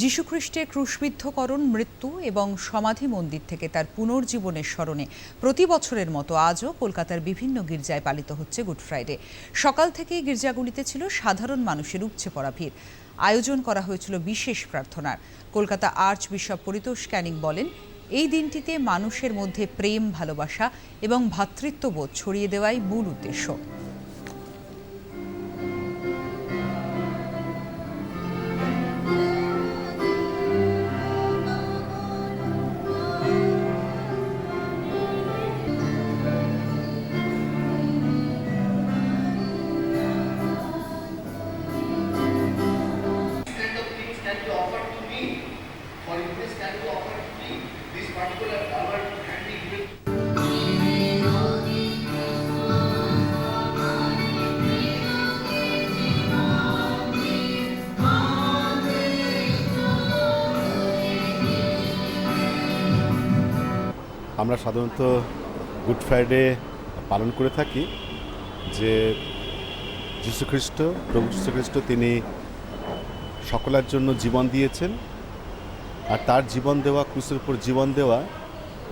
যীশুখ্রিস্টের ক্রুশবিদ্ধকরণ, মৃত্যু এবং সমাধি মন্দির থেকে তার পুনর্জীবনের স্মরণে প্রতি বছরের মতো আজও কলকাতার বিভিন্ন গির্জায় পালিত হচ্ছে গুড ফ্রাইডে। সকাল থেকেই গির্জাগুলিতে ছিল সাধারণ মানুষের উপচে পড়া ভিড়। আয়োজন করা হয়েছিল বিশেষ প্রার্থনার। কলকাতা আর্চ বিশপ পরিতোষ ক্যানিং বলেন, এই দিনটিতে মানুষের মধ্যে প্রেম, ভালোবাসা এবং ভ্রাতৃত্ববোধ ছড়িয়ে দেওয়াই মূল উদ্দেশ্য। আমরা সাধারণত গুড ফ্রাইডে পালন করে থাকি যে যীশুখ্রিস্ট, প্রভু যীশুখ্রিস্ট তিনি সকলের জন্য জীবন দিয়েছেন। আর তার জীবন দেওয়া ক্রুসের উপর জীবন দেওয়া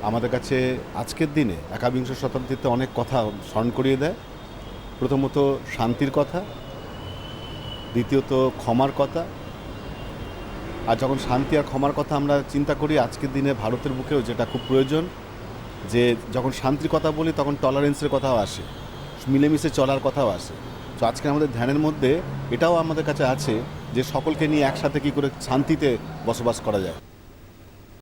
আমাদের কাছে আজকের দিনে একাবিংশ শতাব্দীতে অনেক কথা স্মরণ করিয়ে দেয়। প্রথমত শান্তির কথা, দ্বিতীয়ত ক্ষমার কথা। আর যখন শান্তি আর ক্ষমার কথা আমরা চিন্তা করি, আজকের দিনে ভারতের বুকেও যেটা খুব প্রয়োজন, যে যখন শান্তির কথা বলি, তখন টলারেন্সের কথাও আসে, মিলেমিশে চলার কথাও আসে। তো আজকে আমাদের ধ্যানের মধ্যে এটাও আমাদের কাছে আছে যে সকলকে নিয়ে একসাথে কি করে শান্তিতে বসবাস করা যায়।